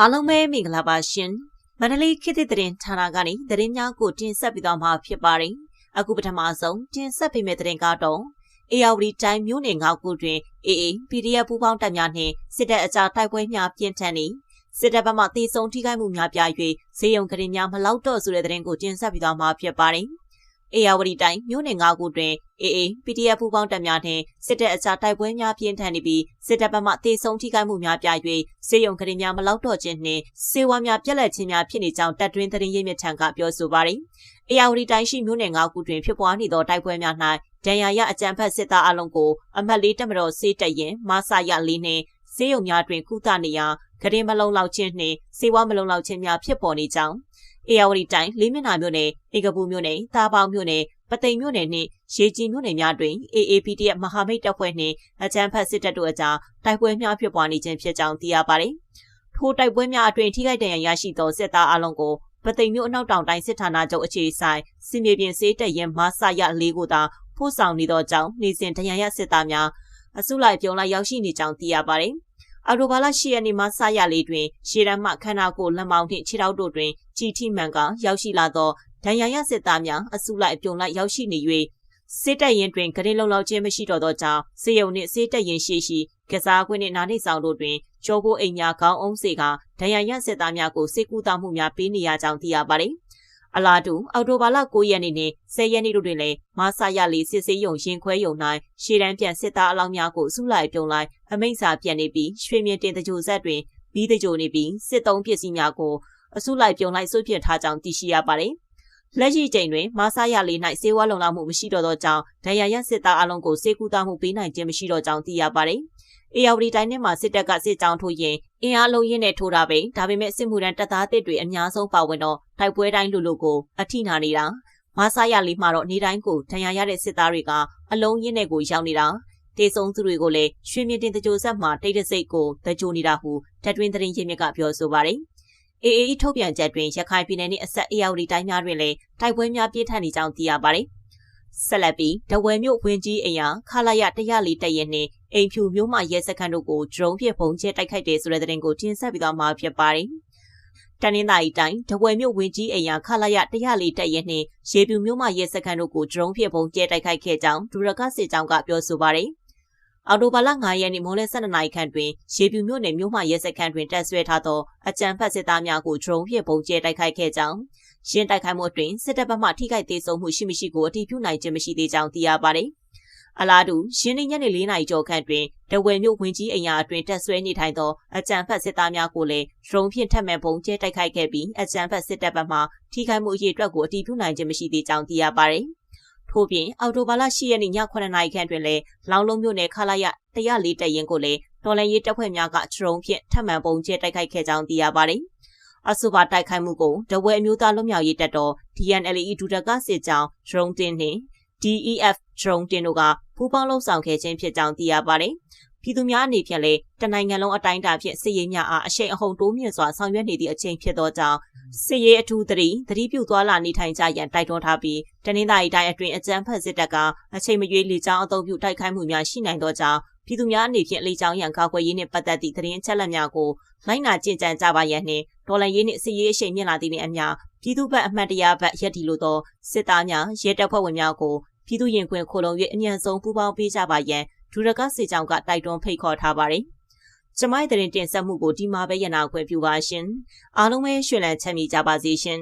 အားလုံးပဲမင်္ဂလာပါရှင်မန္တလေးခေတ်သစ်သတင်းဌာနကနေသတင်းများကိုတင်ဆက်ပေးသွားမှာဖြစ်ပါတယ်အခုပထမဆုံးတင်ဆက်ပေးမယ့်သတင်းကတော့အေယာဝတီတိုင်းမြို့နယ်၅ခုတွင်အေအေ PDF ပူးပေါင်းတပ်များနှင့်စစ်တပ်အကြားတိုက်ပွဲများပြင်းထန်နေစစ်တပ်ဘက်မှတေဆုံထိခိုက်မှုများပြား၍ဈေးရုံကရင်များမလောက်တော့ဆိုတဲ့သတင်းကိုတင်ဆက်ပေးသွားမှာဖြစ်ပါတယ် အေယာဝတီတိုင်းမြို့နယ်၅ခုတွင်အေအေ PDF ပူးပေါင်းတပ်များနှင့်စစ်တပ်အကြားတိုက်ပွဲများပြင်းထန်နေပြီးစစ်တပ်ဘက်မှတေဆုံထိခိုက်မှုများပြား၍စေယုံကလေးများမလောက်တော့ခြင်းနှင့်စေဝါများပြက်လက်ခြင်းများဖြစ်နေကြောင်းတပ်တွင်းသတင်းရင်းမြစ်ထံကပြောဆိုပါသည်။အေယာဝတီတိုင်းရှိမြို့နယ်၅ခုတွင်ဖြစ်ပွားနေသောတိုက်ပွဲများ၌ဒဏ်ရာရအကြမ်းဖက်စစ်သားအလုံးကိုအမတ်လေးတပ်မတော်စေတရင်မဆရလေးနှင့်စေယုံများတွင်ကုသနေရာကရင်မလုံလောက်ခြင်းနှင့်စေဝါမလုံလောက်ခြင်းများဖြစ်ပေါ်နေကြောင်း အေယာဝတီတိုင်းလေးမျက်နှာမြို့နယ်ဧကပူမြို့နယ်တာပေါင်မြို့နယ်ပသိမ်မြို့နယ်နှင့်ရေကြီးမြို့နယ်များတွင် AAPTF မဟာမိတ်တပ်ဖွဲ့နှင့်အကြမ်းဖက်စစ်တပ်တို့အကြားတိုက်ပွဲများဖြစ်ပွားနေခြင်းဖြစ်ကြောင်းသိရပါတယ်။ထိုတိုက်ပွဲများအတွင်ထိခိုက်ဒဏ်ရာရရှိသောစစ်သားအလုံးကိုပသိမ်မြို့အနောက်တောင်တိုင်းစစ်ဌာနချုပ်အခြေဆိုင်စစ်မြေပြင်စေးတပ်ရင်မဆရ၄ကိုသာပို့ဆောင်နေသောကြောင့်နေစဉ်ဒဏ်ရာရစစ်သားများအစုလိုက်ပြုံလိုက်ရောက်ရှိနေကြောင်းသိရပါတယ်။ အော်တိုဘာလ10ရက်နေ့မှစရလေးတွင်ရှေ့တန်းမှခန္ဓာကိုယ်လက်မောင်းနှင့်ခြေထောက်တို့တွင်ကြည်ထိမှန်ကရောက်ရှိလာသောဒဏ်ရာရစစ်သားများအစုလိုက်အပြုံလိုက်ရောက်ရှိနေ၍စစ်တပ်ရင်တွင်ဂရင်လုံလောက်ခြင်းမရှိတော့သောကြောင့်စေယုံနှင့်စစ်တပ်ရင်ရှိရှိကစားကွင်းနှင့်နားနှိဆောင်တို့တွင်ကျော်ကိုအိမ်များခေါင်းအုံးစေကဒဏ်ရာရစစ်သားများကိုစစ်ကူတာမှုများပေးနေရကြောင်းသိရပါသည် အလားတူအော်တိုဘာလ9ရက်နေ့နှင့်10ရက်နေ့တို့တွင်လည်းမဆာရလီစစ်စေးရုံရင်ခွဲရုံ၌ရှေ့တန်းပြန်စစ်သားအလောင်းများကိုစုလိုက်ပြုံလိုက်အမိန့်စာပြန်နေပြီးရွှေမြင့်တင်တကြိုဆက်တွင်ဘီးတကြိုနေပြီးစစ်သုံးပစ္စည်းများကိုအစုလိုက်ပြုံလိုက်ဆွပြစ်ထားကြောင်းသိရှိရပါတယ်။လက်ရှိချိန်တွင်မဆာရလီ၌စေဝါလုံလောက်မှုမရှိတော့သောကြောင့်ဒဏ်ရာရစစ်သားအလုံးကိုစေကူတာမှုပေးနိုင်ခြင်းမရှိတော့ကြောင်းသိရပါတယ်။ အေယာဝတီတိုင်းထဲမှာစစ်တပ်ကစစ်ကြောင်းထိုးရင်အင်အားလုံးရင်းနဲ့ထိုးတာပဲဒါပေမဲ့စစ်မှုထမ်းတပ်သားတစ်တွေအများဆုံးပါဝင်တော့တိုက်ပွဲတိုင်းလူလူကိုအထိနာနေတာမဆာရလေးမှာတော့နေတိုင်းကိုဒဏ်ရာရတဲ့စစ်သားတွေကအလုံးရင်းနဲ့ကိုရောက်နေတာတေဆုံသူတွေကိုလည်းရွှေမြင့်တင်တကြိုဆက်မှာတိတ်တဆိတ်ကိုတကြိုနေတာဟုတပ်တွင်းသတင်းရင်းမြစ်ကပြောဆိုပါတယ်အေအေအထုတ်ပြန်ချက်တွင်ရခိုင်ပြည်နယ်နှင့်အဆက်အေယာဝတီတိုင်းများတွင်လည်းတိုက်ပွဲများပြင်းထန်နေကြောင်းသိရပါတယ်။ဆက်လက်ပြီးတဝယ်မြို့ဝင်းကြီးအိမ်ယာခလာရ104တရက်နှင့် အိမ်ဖြူမြို့မှရဲစခန်းတို့ကိုဒရုန်းဖြင့်ပုံကျဲတိုက်ခိုက်တယ်ဆိုတဲ့သတင်းကိုတင်ဆက်ပြီးတော့မှာဖြစ်ပါတယ်။တနင်္သာရီတိုင်းတဝယ်မြို့ဝင်းကြီးအိမ်ယာခလာရ104တရက်နှင့်ရေပြူမြို့မှရဲစခန်းတို့ကိုဒရုန်းဖြင့်ပုံကျဲတိုက်ခိုက်ခဲ့ကြောင်းဒူရကစစ်ကြောင်းကပြောဆိုပါတယ်။အော်တိုဘာလ9ရက်နေ့မိုးလယ်12နာရီခန့်တွင်ရေပြူမြို့နယ်မြို့မှရဲစခန်းတွင်တပ်ဆွဲထားသောအကြမ်းဖက်စစ်သားများကိုဒရုန်းဖြင့်ပုံကျဲတိုက်ခိုက်ခဲ့ကြောင်းရင်တိုက်ခိုက်မှုအတွင်းစစ်တပ်ဘက်မှထိခိုက်သေးဆုံးမှုရှိမရှိကိုအတည်ပြုနိုင်ခြင်းမရှိသေးကြောင်းသိရပါတယ်။ အလားတူရင်းနှီးညနေ၄နာရီကျော်ခန့်တွင်တဝယ်မြို့ဝင်ကြီးအိမ်ယာအတွင်းတက်ဆွဲနေထိုင်သောအကြံဖတ်စစ်သားများကိုလည်းဒရုန်းဖြင့်ထပ်မံပုံကျဲတိုက်ခိုက်ခဲ့ပြီးအကြံဖတ်စစ်တပ်ဘက်မှထိခိုက်မှုအရေးအတွက်ကိုအတည်ပြုနိုင်ခြင်းမရှိသေးကြောင်းသိရပါတယ်။ထို့ပြင်အော်တိုဘာလ10ရက်နေ့ည9နာရီခန့်တွင်လည်းလောင်လုံးမြို့နယ်ခလာရ104တရင်ကိုလည်းတော်လန်ရေးတပ်ဖွဲ့များကဒရုန်းဖြင့်ထပ်မံပုံကျဲတိုက်ခိုက်ခဲ့ကြောင်းသိရပါတယ်။အဆိုပါတိုက်ခိုက်မှုကိုတဝဲအမျိုးသားလွတ်မြောက်ရေးတပ်တော် DNLE ဒူတကစစ်ကြောင်း drone တင်နှင့် DEF drone တင်တို့က ပူးပေါင်းလှုပ်ဆောင်ခဲ့ခြင်းဖြစ်ကြောင်းသိရပါတယ်။ပြည်သူများအနေဖြင့်လည်းတနိုင်ငံလုံးအတိုင်းအတာဖြင့်စစ်ရေးများအားအရှိန်အဟုန်တိုးမြင့်စွာဆောင်ရွက်နေသည့်အချိန်ဖြစ်သောကြောင့်စစ်ရေးအထူးသတိသတိပြုသွားလာနေထိုင်ကြရန်တိုက်တွန်းထားပြီးတနင်္သာရီတိုင်းအတွင်းအကြမ်းဖက်စစ်တပ်ကအချိန်မရွေးလေကြောင်းအုံပြုတိုက်ခိုက်မှုများရှိနိုင်သောကြောင့်ပြည်သူများအနေဖြင့်လေကြောင်းရန်ကာကွယ်ရေးနှင့်ပတ်သက်သည့်သတင်းအချက်အလက်များကိုလိုက်နာကျင့်ကြံကြပါရန်နှင့်ဒေါ်လာရေးနှင့်စစ်ရေးအရှိန်မြင့်လာသည့်နှင့်အမျှပြည်သူ့ဘက်အမှတ်တရဘက်ရက်တီလိုသောစစ်သားများရဲတပ်ဖွဲ့ဝင်များကို ပြည်သူရင်ခွင်ခိုလုံ၍အမြန်ဆုံးပူးပေါင်းပေးကြပါရန်ဒူရကစစ်ကြောင်းကတိုက်တွန်းဖိတ်ခေါ်ထားပါသည်ကျမိုင်းတဲ့တင်ဆက်မှုကိုဒီမှာပဲရနာခွင့်ပြုပါရှင်အားလုံးပဲရွှေလန်းချမ်းမြေကြပါစေရှင်